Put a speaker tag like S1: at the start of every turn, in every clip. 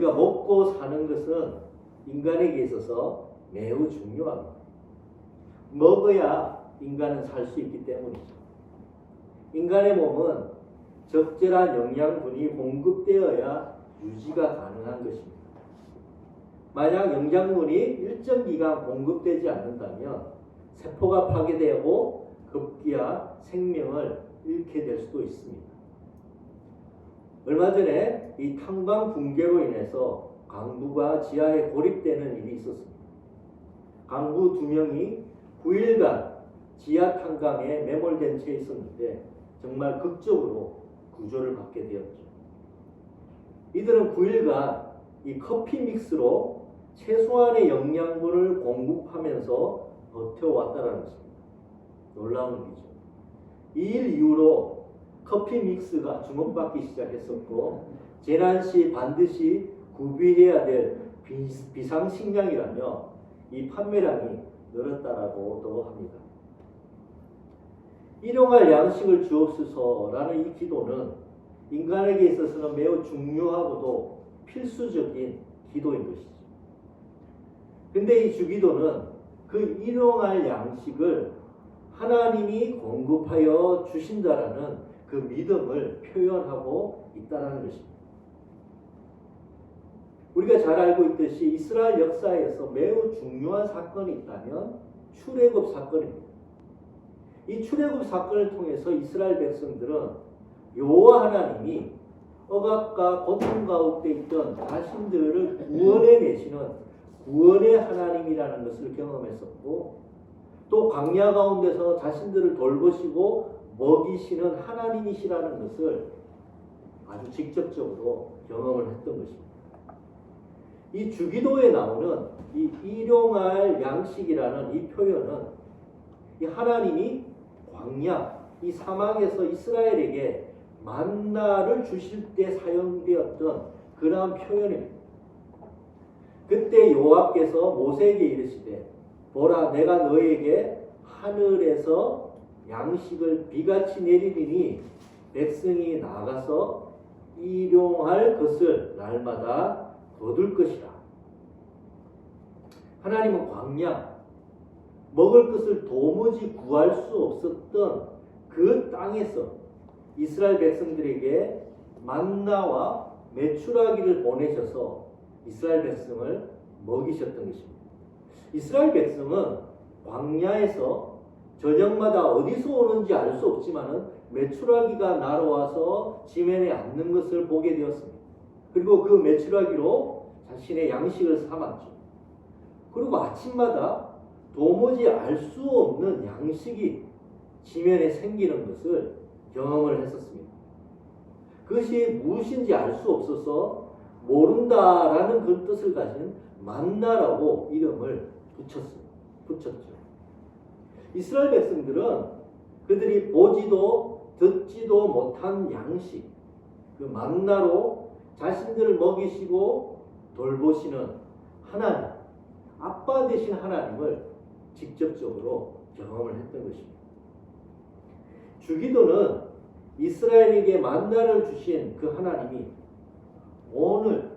S1: 우리가 먹고 사는 것은 인간에게 있어서 매우 중요합니다. 먹어야 인간은 살 수 있기 때문이죠. 인간의 몸은 적절한 영양분이 공급되어야 유지가 가능한 것입니다. 만약 영양분이 일정 기간 공급되지 않는다면 세포가 파괴되고 급기야 생명을 잃게 될 수도 있습니다. 얼마 전에 이 탄광 붕괴로 인해서 강부가 지하에 고립되는 일이 있었습니다. 강부 두 명이 9일간 지하 탄광에 매몰된 채 있었는데 정말 극적으로 구조를 받게 되었죠. 이들은 9일간 이 커피 믹스로 최소한의 영양분을 공급하면서 버텨왔다라는 것입니다. 놀라운 일이죠. 이 일 이후로 커피 믹스가 주목받기 시작했었고 재난 시 반드시 구비해야 될 비, 비상식량이라며 이 판매량이 늘었다라고도 합니다. 일용할 양식을 주옵소서라는 이 기도는 인간에게 있어서는 매우 중요하고도 필수적인 기도인 것이죠. 근데 이 주기도는 그 일용할 양식을 하나님이 공급하여 주신다라는 그 믿음을 표현하고 있다는 것입니다. 우리가 잘 알고 있듯이 이스라엘 역사에서 매우 중요한 사건이 있다면 출애굽 사건입니다. 이 출애굽 사건을 통해서 이스라엘 백성들은 여호와 하나님이 억압과 고통 가운데 있던 자신들을 구원해 내시는 구원의 하나님이라는 것을 경험했었고 또 광야 가운데서 자신들을 돌보시고 먹이시는 하나님이시라는 것을 아주 직접적으로 경험을 했던 것입니다. 이 주기도에 나오는 이 일용할 양식이라는 이 표현은 이 하나님이 광야, 이 사막에서 이스라엘에게 만나를 주실 때 사용되었던 그러한 표현입니다. 그때 여호와께서 모세에게 이르시되 보라 내가 너에게 하늘에서 양식을 비같이 내리리니 백성이 나가서 일용할 것을 날마다 거둘 것이라. 하나님은 광야 먹을 것을 도무지 구할 수 없었던 그 땅에서 이스라엘 백성들에게 만나와 메추라기를 보내셔서 이스라엘 백성을 먹이셨던 것입니다. 이스라엘 백성은 광야에서 저녁마다 어디서 오는지 알 수 없지만은 메추라기가 날아와서 지면에 앉는 것을 보게 되었습니다. 그리고 그 메추라기로 자신의 양식을 삼았죠. 그리고 아침마다 도무지 알 수 없는 양식이 지면에 생기는 것을 경험을 했었습니다. 그것이 무엇인지 알 수 없어서 모른다라는 그 뜻을 가진 만나라고 이름을 붙였습니다. 붙였죠. 이스라엘 백성들은 그들이 보지도 듣지도 못한 양식, 그 만나로 자신들을 먹이시고 돌보시는 하나님, 아빠 되신 하나님을 직접적으로 경험을 했던 것입니다. 주기도는 이스라엘에게 만나를 주신 그 하나님이 오늘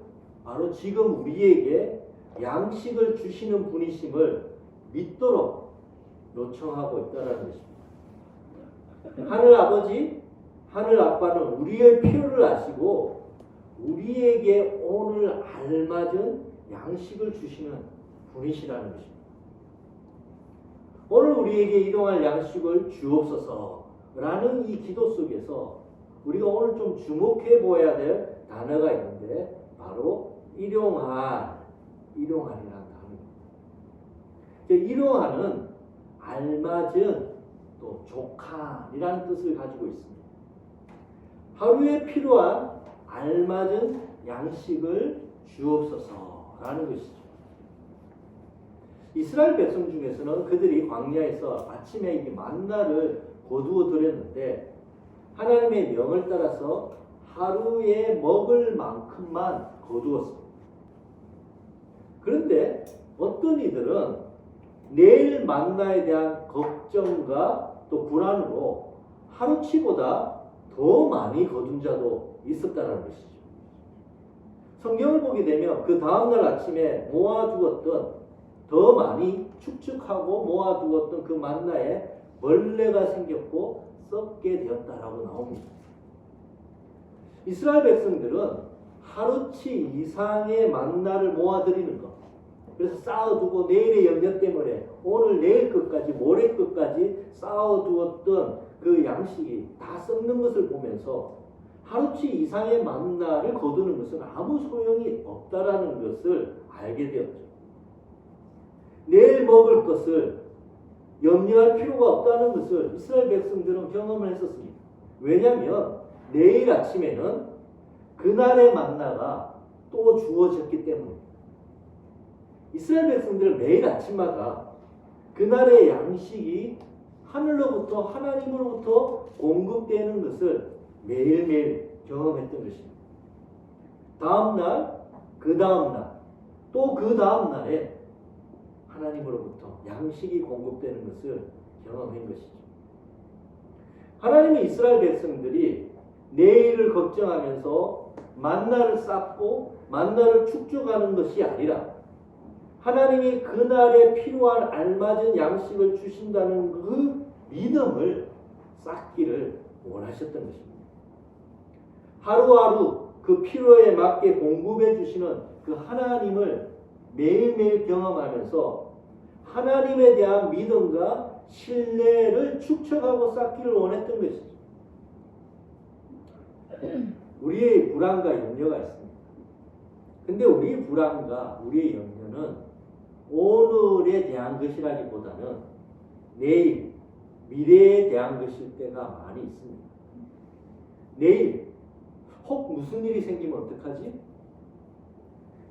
S1: 바로 지금 우리에게 양식을 주시는 분이심을 믿도록 요청하고 있다는 것입니다. 하늘 아버지, 하늘 아빠는 우리의 필요를 아시고 우리에게 오늘 알맞은 양식을 주시는 분이시라는 것입니다. 오늘 우리에게 일용할 양식을 주옵소서라는 이 기도 속에서 우리가 오늘 좀 주목해 보아야 될 단어가 있는데 바로 일용할, 일용할이라는 단어입니다. 일용할은 알맞은 또 족한이라는 뜻을 가지고 있습니다. 하루에 필요한 알맞은 양식을 주옵소서라는 것이죠. 이스라엘 백성 중에서는 그들이 광야에서 아침에 이 만나를 거두어 드렸는데 하나님의 명을 따라서 하루에 먹을 만큼만 거두었습니다. 그런데 어떤 이들은 내일 만나에 대한 걱정과 또 불안으로 하루치보다 더 많이 거둔 자도 있었다는 것이죠. 성경을 보게 되면 그 다음날 아침에 모아두었던 더 많이 축축하고 모아두었던 그 만나에 벌레가 생겼고 썩게 되었다라고 나옵니다. 이스라엘 백성들은 하루치 이상의 만나를 모아들이는 것. 그래서 쌓아두고 내일의 염려 때문에 오늘 내일 끝까지 모레 끝까지 쌓아두었던 그 양식이 다 썩는 것을 보면서 하루치 이상의 만나를 거두는 것은 아무 소용이 없다라는 것을 알게 되었죠. 내일 먹을 것을 염려할 필요가 없다는 것을 이스라엘 백성들은 경험을 했었습니다. 왜냐하면 내일 아침에는 그날의 만나가 또 주어졌기 때문에 이스라엘 백성들은 매일 아침마다 그날의 양식이 하늘로부터 하나님으로부터 공급되는 것을 매일매일 경험했던 것입니다. 다음 날, 그 다음 날, 또 그 다음 날에 하나님으로부터 양식이 공급되는 것을 경험한 것이죠. 하나님의 이스라엘 백성들이 내일을 걱정하면서 만나를 쌓고 만나를 축적하는 것이 아니라 하나님이 그날에 필요한 알맞은 양식을 주신다는 그 믿음을 쌓기를 원하셨던 것입니다. 하루하루 그 필요에 맞게 공급해 주시는 그 하나님을 매일매일 경험하면서 하나님에 대한 믿음과 신뢰를 축적하고 쌓기를 원했던 것이죠. 우리의 불안과 염려가 있습니다. 근데 우리의 불안과 우리의 염려는 오늘에 대한 것이라기보다는 내일, 미래에 대한 것일 때가 많이 있습니다. 내일, 혹 무슨 일이 생기면 어떡하지?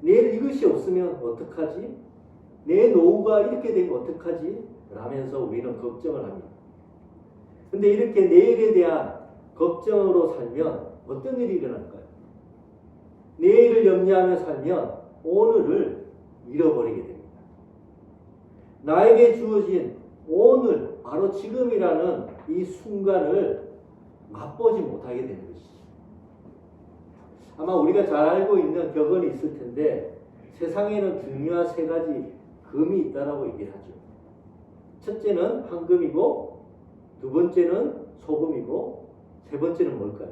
S1: 내일 이것이 없으면 어떡하지? 내 노후가 이렇게 되면 어떡하지? 라면서 우리는 걱정을 합니다. 근데 이렇게 내일에 대한 걱정으로 살면 어떤 일이 일어날까요? 내일을 염려하며 살면 오늘을 잃어버리게 됩니다. 나에게 주어진 오늘, 바로 지금이라는 이 순간을 맛보지 못하게 되는 것이죠. 아마 우리가 잘 알고 있는 격언이 있을 텐데 세상에는 중요한 세 가지 금이 있다라고 얘기를 하죠. 첫째는 황금이고 두 번째는 소금이고 세 번째는 뭘까요?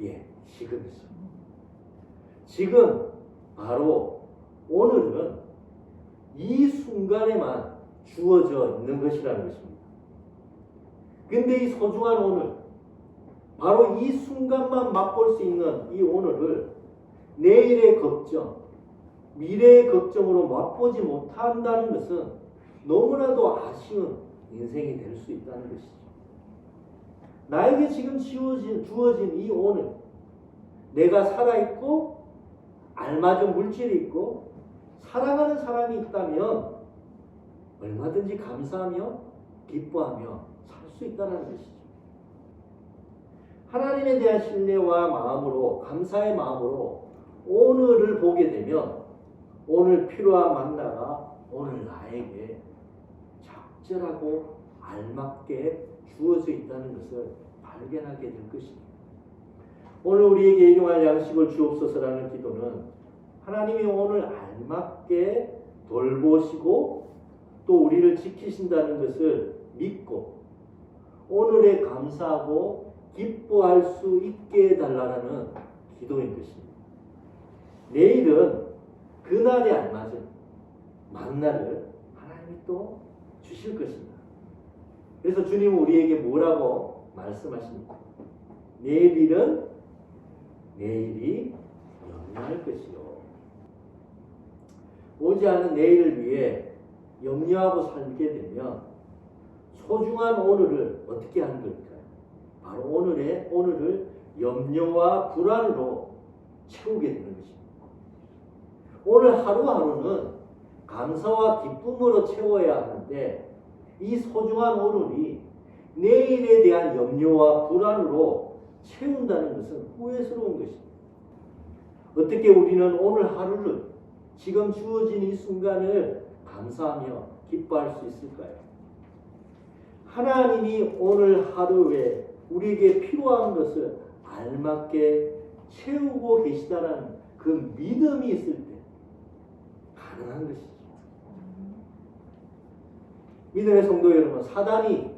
S1: 예, 지금이죠. 지금 바로 오늘은 이 순간에만 주어져 있는 것이라는 것입니다. 근데 이 소중한 오늘, 바로 이 순간만 맛볼 수 있는 이 오늘을 내일의 걱정, 미래의 걱정으로 맛보지 못한다는 것은 너무나도 아쉬운 인생이 될 수 있다는 것이죠. 나에게 지금 지워진, 주어진 이 오늘, 내가 살아있고, 알맞은 물질이 있고, 사랑하는 사람이 있다면, 얼마든지 감사하며, 기뻐하며 살 수 있다는 것이죠. 하나님에 대한 신뢰와 마음으로, 감사의 마음으로 오늘을 보게 되면, 오늘 필요한 만나가 오늘 나에게 적절하고 알맞게 주어져 있다는 것을 발견하게 될 것입니다. 오늘 우리에게 일용할 양식을 주옵소서라는 기도는 하나님이 오늘 알맞게 돌보시고 또 우리를 지키신다는 것을 믿고 오늘에 감사하고 기뻐할 수 있게 해달라는 기도인 것입니다. 내일은 그날에 알맞은 만나를 하나님이 또 주실 것입니다. 그래서 주님은 우리에게 뭐라고 말씀하십니까? 내일 일은 내일이 염려할 것이요. 오지 않은 내일을 위해 염려하고 살게 되면 소중한 오늘을 어떻게 하는 걸까요? 바로 오늘의 오늘을 염려와 불안으로 채우게 되는 것입니다. 오늘 하루하루는 감사와 기쁨으로 채워야 하는데 이 소중한 오늘이 내일에 대한 염려와 불안으로 채운다는 것은 후회스러운 것입니다. 어떻게 우리는 오늘 하루를 지금 주어진 이 순간을 감사하며 기뻐할 수 있을까요? 하나님이 오늘 하루에 우리에게 필요한 것을 알맞게 채우고 계시다는 그 믿음이 있을 때 가능한 것이죠. 믿음의 성도 여러분, 사단이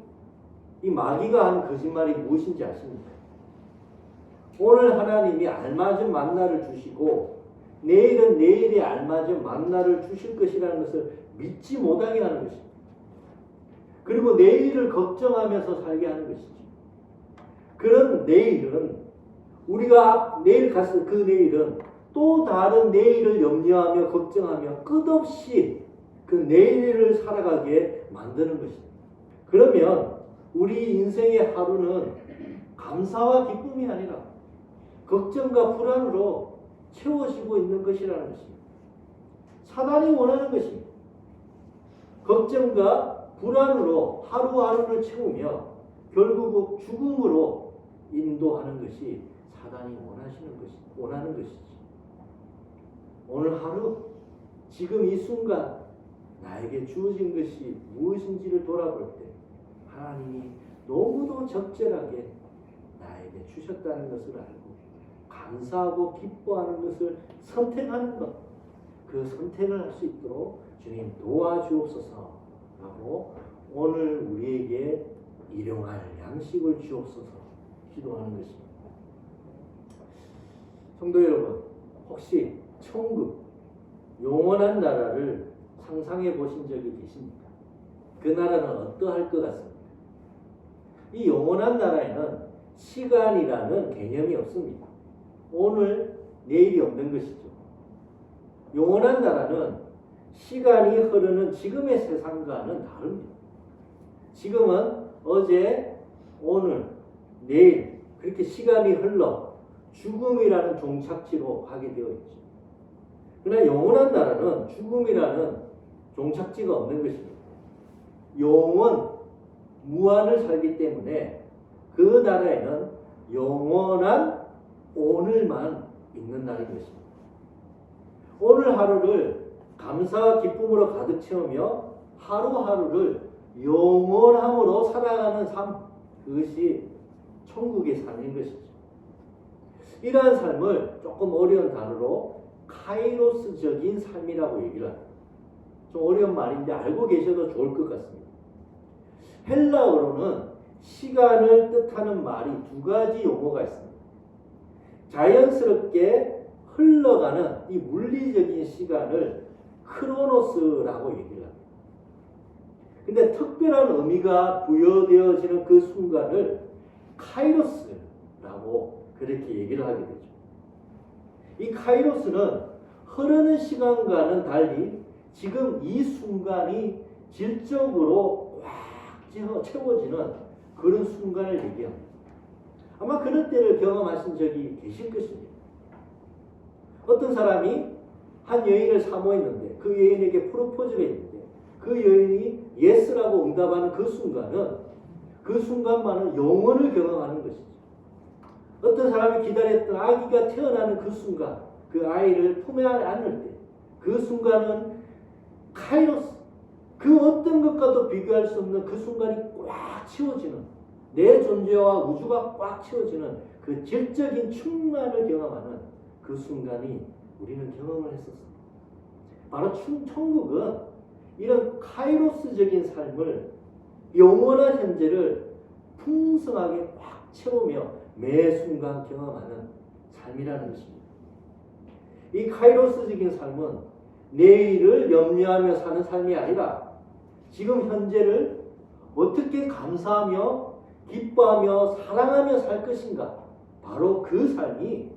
S1: 이 마귀가 하는 거짓말이 무엇인지 아십니까? 오늘 하나님이 알맞은 만나를 주시고 내일은 내일에 알맞은 만나를 주실 것이라는 것을 믿지 못하게 하는 것입니다. 그리고 내일을 걱정하면서 살게 하는 것이죠. 그런 내일은 우리가 내일 갔을 그 내일은 또 다른 내일을 염려하며 걱정하며 끝없이 그 내일을 살아가게 만드는 것입니다. 그러면 우리 인생의 하루는 감사와 기쁨이 아니라 걱정과 불안으로 채워지고 있는 것이라는 것입니다. 사단이 원하는 것입니다. 걱정과 불안으로 하루하루를 채우며 결국 죽음으로 인도하는 것이 사단이 원하시는 것이 원하는 것이지. 오늘 하루 지금 이 순간 나에게 주어진 것이 무엇인지를 돌아볼 때 하나님이 너무도 적절하게 나에게 주셨다는 것을 알고 감사하고 기뻐하는 것을 선택하는 것, 그 선택을 할 수 있도록 주님 도와주옵소서라고 오늘 우리에게 일용할 양식을 주옵소서 기도하는 것입니다. 성도 여러분, 혹시 천국, 영원한 나라를 상상해 보신 적이 계십니까? 그 나라는 어떠할 것 같습니까? 이 영원한 나라에는 시간이라는 개념이 없습니다. 오늘, 내일이 없는 것이죠. 영원한 나라는 시간이 흐르는 지금의 세상과는 다릅니다. 지금은 어제, 오늘, 내일 그렇게 시간이 흘러 죽음이라는 종착지로 가게 되어 있죠. 그러나 영원한 나라는 죽음이라는 종착지가 없는 것입니다. 영원, 무한을 살기 때문에 그 나라에는 영원한 오늘만 있는 날인 것입니다. 오늘 하루를 감사와 기쁨으로 가득 채우며 하루하루를 영원함으로 살아가는 삶, 그것이 천국의 삶인 것이죠. 이러한 삶을 조금 어려운 단어로 카이로스적인 삶이라고 얘기를 합니다. 좀 어려운 말인데 알고 계셔도 좋을 것 같습니다. 헬라어로는 시간을 뜻하는 말이 두 가지 용어가 있습니다. 자연스럽게 흘러가는 이 물리적인 시간을 크로노스라고 얘기를 합니다. 근데 특별한 의미가 부여되어지는 그 순간을 카이로스라고 그렇게 얘기를 하게 되죠. 이 카이로스는 흐르는 시간과는 달리 지금 이 순간이 질적으로 꽉 채워지는 그런 순간을 얘기합니다. 아마 그런 때를 경험하신 적이 계실 것입니다. 어떤 사람이 한 여인을 사모했는데 그 여인에게 프로포즈를 했는데 그 여인이 예스라고 응답하는 그 순간은 그 순간만은 영원을 경험하는 것이죠. 어떤 사람이 기다렸던 아기가 태어나는 그 순간 그 아이를 품에 안을 때 그 순간은 카이로스 그 어떤 것과도 비교할 수 없는 그 순간이 꽉 채워지는 내 존재와 우주가 꽉 채워지는 그 질적인 충만을 경험하는 그 순간이 우리는 경험을 했었습니다. 바로 천국은 이런 카이로스적인 삶을 영원한 현재를 풍성하게 꽉 채우며 매 순간 경험하는 삶이라는 것입니다. 이 카이로스적인 삶은 내일을 염려하며 사는 삶이 아니라 지금 현재를 어떻게 감사하며 기뻐하며 사랑하며 살 것인가 바로 그 삶이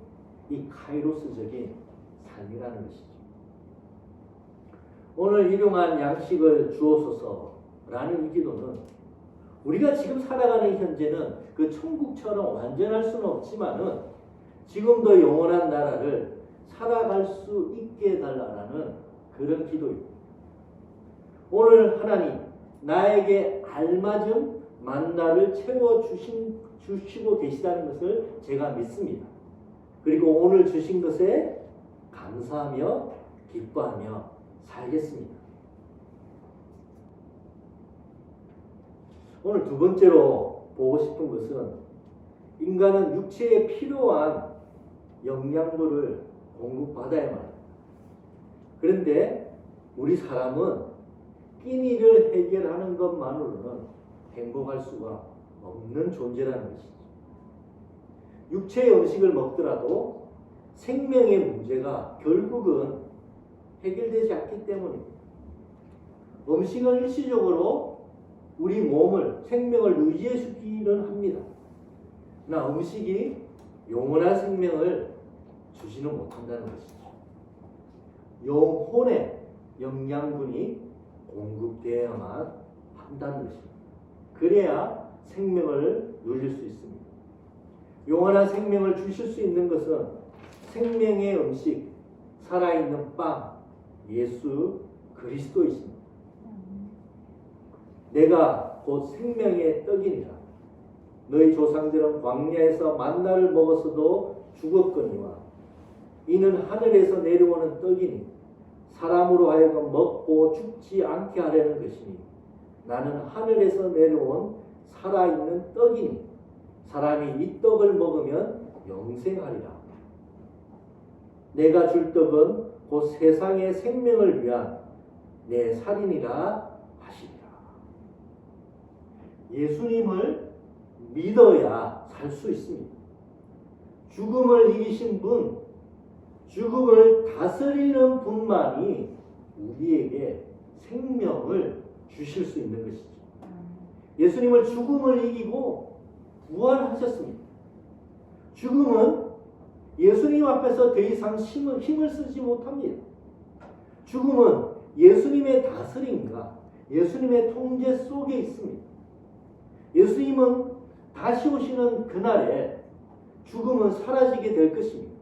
S1: 이 카이로스적인 삶이라는 것이죠. 오늘 일용한 양식을 주옵소서라는 이 기도는 우리가 지금 살아가는 현재는 그 천국처럼 완전할 수는 없지만은 지금도 영원한 나라를 살아갈 수 있게 해달라는 그런 기도입니다. 오늘 하나님 나에게 알맞은 만나를 채워 주신 주시고 계시다는 것을 제가 믿습니다. 그리고 오늘 주신 것에 감사하며 기뻐하며 살겠습니다. 오늘 두 번째로 보고 싶은 것은 인간은 육체에 필요한 영양분을 공급받아야만. 그런데 우리 사람은 끼니를 해결하는 것만으로는 행복할 수가 없는 존재라는 것이죠. 육체의 음식을 먹더라도 생명의 문제가 결국은 해결되지 않기 때문입니다. 음식은 일시적으로 우리 몸을 생명을 유지해 주기는 합니다. 그러나 음식이 영원한 생명을 주지는 못한다는 것이죠. 영혼의 영양분이 공급되어야만 한다는 것입니다. 그래야 생명을 누릴 수 있습니다. 영원한 생명을 주실 수 있는 것은 생명의 음식, 살아있는 빵, 예수 그리스도이십니다. 내가 곧 생명의 떡이니라. 너희 조상들은 광야에서 만나를 먹었어도 죽었거니와 이는 하늘에서 내려오는 떡이니 사람으로 하여금 먹고 죽지 않게 하려는 것이니 나는 하늘에서 내려온 살아있는 떡이니 사람이 이 떡을 먹으면 영생하리라. 내가 줄 떡은 곧 세상의 생명을 위한 내 살인이라 하시리라. 예수님을 믿어야 살 수 있습니다. 죽음을 이기신 분, 죽음을 다스리는 분만이 우리에게 생명을 주실 수 있는 것이죠. 예수님을 죽음을 이기고 부활하셨습니다. 죽음은 예수님 앞에서 더 이상 힘을, 힘을 쓰지 못합니다. 죽음은 예수님의 다스림과 예수님의 통제 속에 있습니다. 예수님은 다시 오시는 그날에 죽음은 사라지게 될 것입니다.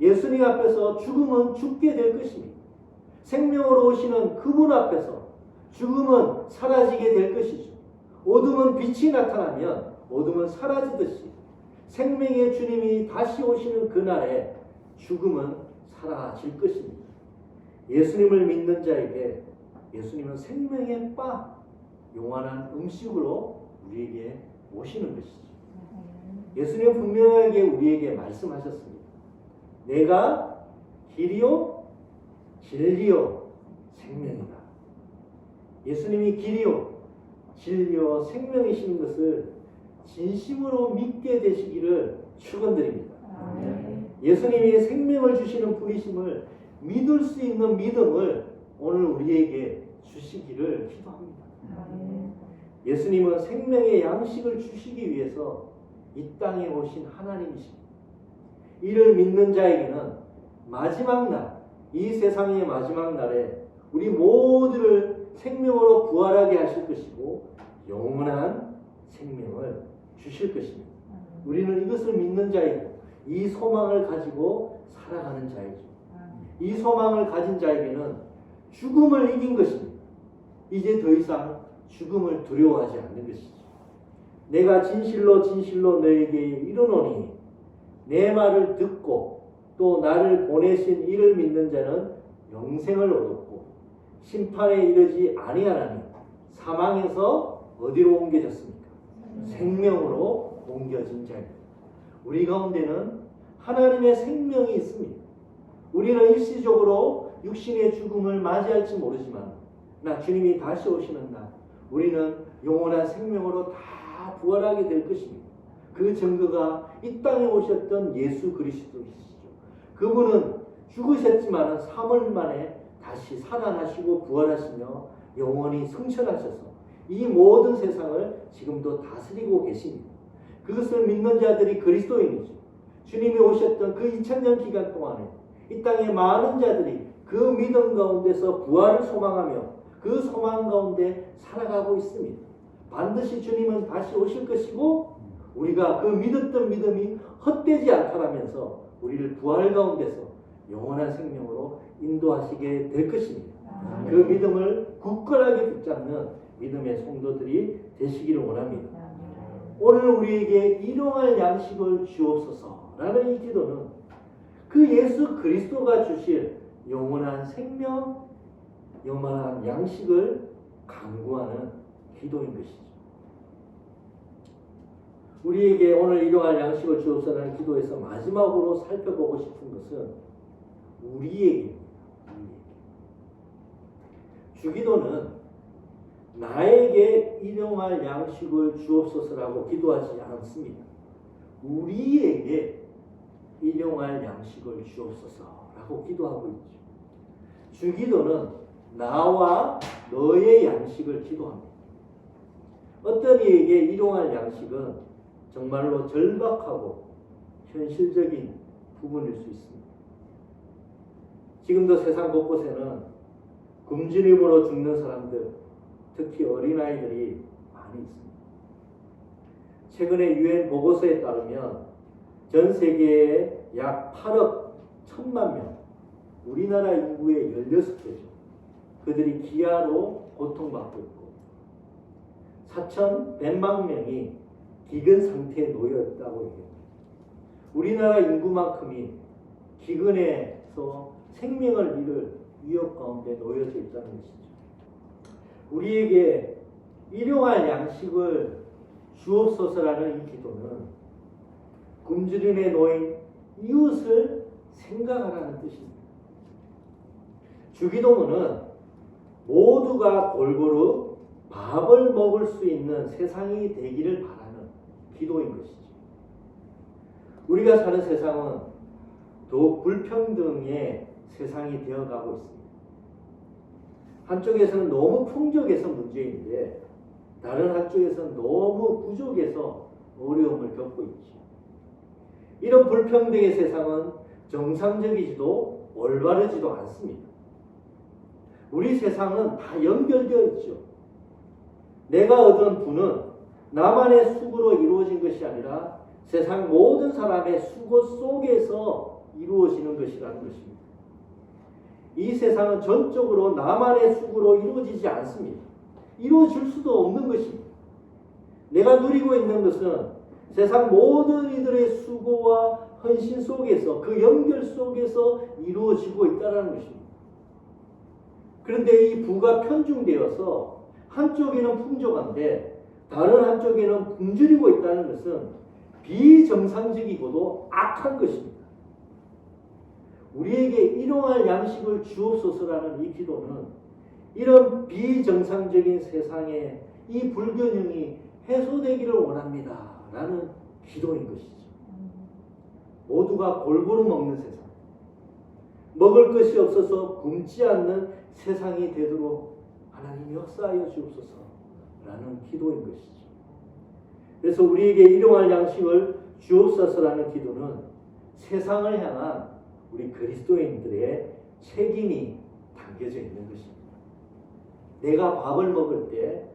S1: 예수님 앞에서 죽음은 죽게 될 것입니다. 생명으로 오시는 그분 앞에서 죽음은 사라지게 될 것이죠. 어둠은 빛이 나타나면 어둠은 사라지듯이 생명의 주님이 다시 오시는 그날에 죽음은 사라질 것입니다. 예수님을 믿는 자에게 예수님은 생명의 바, 영원한 음식으로 우리에게 오시는 것이죠. 예수님은 분명하게 우리에게 말씀하셨습니다. 내가 길이요, 진리요, 생명이다. 예수님이 길이요, 진리요, 생명이신 것을 진심으로 믿게 되시기를 축원드립니다. 예수님이 생명을 주시는 분이심을 믿을 수 있는 믿음을 오늘 우리에게 주시기를 기도합니다. 예수님은 생명의 양식을 주시기 위해서 이 땅에 오신 하나님이십니다. 이를 믿는 자에게는 마지막 날, 이 세상의 마지막 날에 우리 모두를 생명으로 부활하게 하실 것이고 영원한 생명을 주실 것입니다. 우리는 이것을 믿는 자이고 이 소망을 가지고 살아가는 자이죠. 이 소망을 가진 자에게는 죽음을 이긴 것입니다. 이제 더 이상 죽음을 두려워하지 않는 것이죠. 내가 진실로 진실로 너에게 이르노니 내 말을 듣고 또 나를 보내신 이를 믿는 자는 영생을 얻었고 심판에 이르지 아니하나니 사망에서 어디로 옮겨졌습니까? 생명으로 옮겨진 자입니다. 우리 가운데는 하나님의 생명이 있습니다. 우리는 일시적으로 육신의 죽음을 맞이할지 모르지만 나 주님이 다시 오시는 날 우리는 영원한 생명으로 다 부활하게 될 것입니다. 그 증거가 이 땅에 오셨던 예수 그리스도이시죠. 그분은 죽으셨지만 3월 만에 다시 살아나시고 부활하시며 영원히 승천하셔서 이 모든 세상을 지금도 다스리고 계십니다. 그것을 믿는 자들이 그리스도인이죠. 주님이 오셨던 그 2000년 기간 동안에 이 땅에 많은 자들이 그 믿음 가운데서 부활을 소망하며 그 소망 가운데 살아가고 있습니다. 반드시 주님은 다시 오실 것이고 우리가 그 믿었던 믿음이 헛되지 않다라면서 우리를 부활 가운데서 영원한 생명으로 인도하시게 될 것입니다. 그 믿음을 굳건하게 붙잡는 믿음의 성도들이 되시기를 원합니다. 오늘 우리에게 일용할 양식을 주옵소서라는 이 기도는 그 예수 그리스도가 주실 영원한 생명, 영원한 양식을 강구하는 기도인 것이죠. 우리에게 오늘 일용할 양식을 주옵소서라는 기도에서 마지막으로 살펴보고 싶은 것은 우리에게 주기도는 나에게 일용할 양식을 주옵소서라고 기도하지 않습니다. 우리에게 일용할 양식을 주옵소서라고 기도하고 있죠. 주기도는 나와 너의 양식을 기도합니다. 어떤 이에게 일용할 양식은 정말로 절박하고 현실적인 부분일 수 있습니다. 지금도 세상 곳곳에는 굶주림으로 죽는 사람들, 특히 어린아이들이 많이 있습니다. 최근에 유엔 보고서에 따르면 전 세계에 약 8억 1천만 명, 우리나라 인구의 16배죠. 그들이 기아로 고통받고 있고 4,100만 명이 기근 상태에 놓여 있다고 얘기합니다. 우리나라 인구만큼이 기근에서 생명을 잃을 위협 가운데 놓여져 있다는 것이죠. 우리에게 일용할 양식을 주옵소서라는 이 기도는 굶주림에 놓인 이웃을 생각하라는 뜻입니다. 주기도문은 모두가 골고루 밥을 먹을 수 있는 세상이 되기를 바라는 기도인 것이죠. 우리가 사는 세상은 더욱 불평등의 세상이 되어가고 있습니다. 한쪽에서는 너무 풍족해서 문제인데 다른 한쪽에서는 너무 부족해서 어려움을 겪고 있죠. 이런 불평등의 세상은 정상적이지도 올바르지도 않습니다. 우리 세상은 다 연결되어 있죠. 내가 얻은 부는 나만의 수고로 이루어진 것이 아니라 세상 모든 사람의 수고 속에서 이루어지는 것이라는 것입니다. 이 세상은 전적으로 나만의 수고로 이루어지지 않습니다. 이루어질 수도 없는 것입니다. 내가 누리고 있는 것은 세상 모든 이들의 수고와 헌신 속에서 그 연결 속에서 이루어지고 있다는 것입니다. 그런데 이 부가 편중되어서 한쪽에는 풍족한데 다른 한쪽에는 굶주리고 있다는 것은 비정상적이고도 악한 것입니다. 우리에게 일용할 양식을 주옵소서라는 이 기도는 이런 비정상적인 세상에 이 불균형이 해소되기를 원합니다. 라는 기도인 것이죠. 모두가 골고루 먹는 세상. 먹을 것이 없어서 굶지 않는 세상이 되도록 하나님 역사하여 주옵소서. 라는 기도인 것이죠. 그래서 우리에게 일용할 양식을 주옵소서라는 기도는 세상을 향한 우리 그리스도인들의 책임이 담겨져 있는 것입니다. 내가 밥을 먹을 때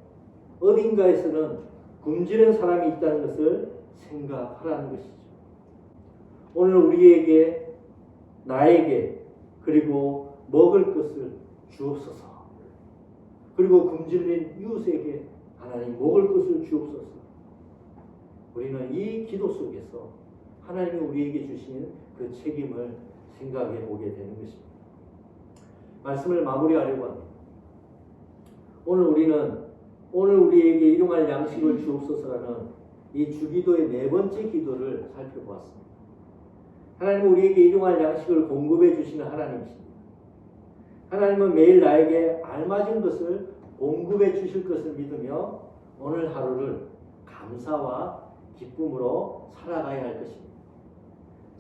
S1: 어딘가에서는 굶주린 사람이 있다는 것을 생각하라는 것이죠. 오늘 우리에게 나에게 그리고 먹을 것을 주옵소서. 그리고 굶주린 이웃에게 하나님 먹을 것을 주옵소서. 우리는 이 기도 속에서 하나님이 우리에게 주신 그 책임을 생각해 보게 되는 것입니다. 말씀을 마무리하려고 합니다. 오늘 우리는 오늘 우리에게 일용할 양식을 주옵소서라는 이 주기도의 네 번째 기도를 살펴보았습니다. 하나님은 우리에게 일용할 양식을 공급해 주시는 하나님이십니다. 하나님은 매일 나에게 알맞은 것을 공급해 주실 것을 믿으며 오늘 하루를 감사와 기쁨으로 살아가야 할 것입니다.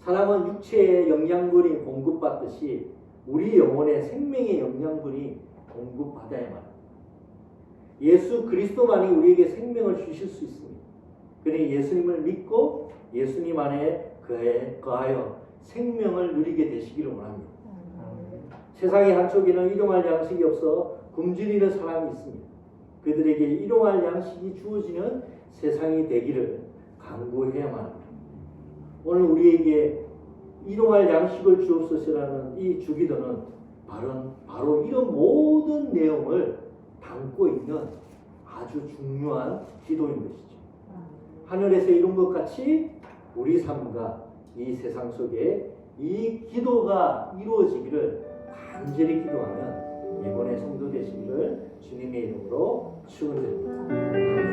S1: 사람은 육체의 영양분이 공급받듯이 우리 영혼의 생명의 영양분이 공급받아야만 합니다. 예수 그리스도만이 우리에게 생명을 주실 수 있습니다. 그러니 예수님을 믿고 예수님 안에 그에 거하여 생명을 누리게 되시기를 원합니다. 세상의 한쪽에는 일용할 양식이 없어 굶주리는 사람이 있습니다. 그들에게 일용할 양식이 주어지는 세상이 되기를 간구해야만 합니다. 오늘 우리에게 일용할 양식을 주옵소서라는 이 주기도는 바로, 바로 이런 모든 내용을 담고 있는 아주 중요한 기도인 것이죠. 하늘에서 이룬 것 같이 우리 삶과 이 세상 속에 이 기도가 이루어지기를 간절히 기도하면 이번에 성도 되시기를 주님의 이름으로 축원드립니다.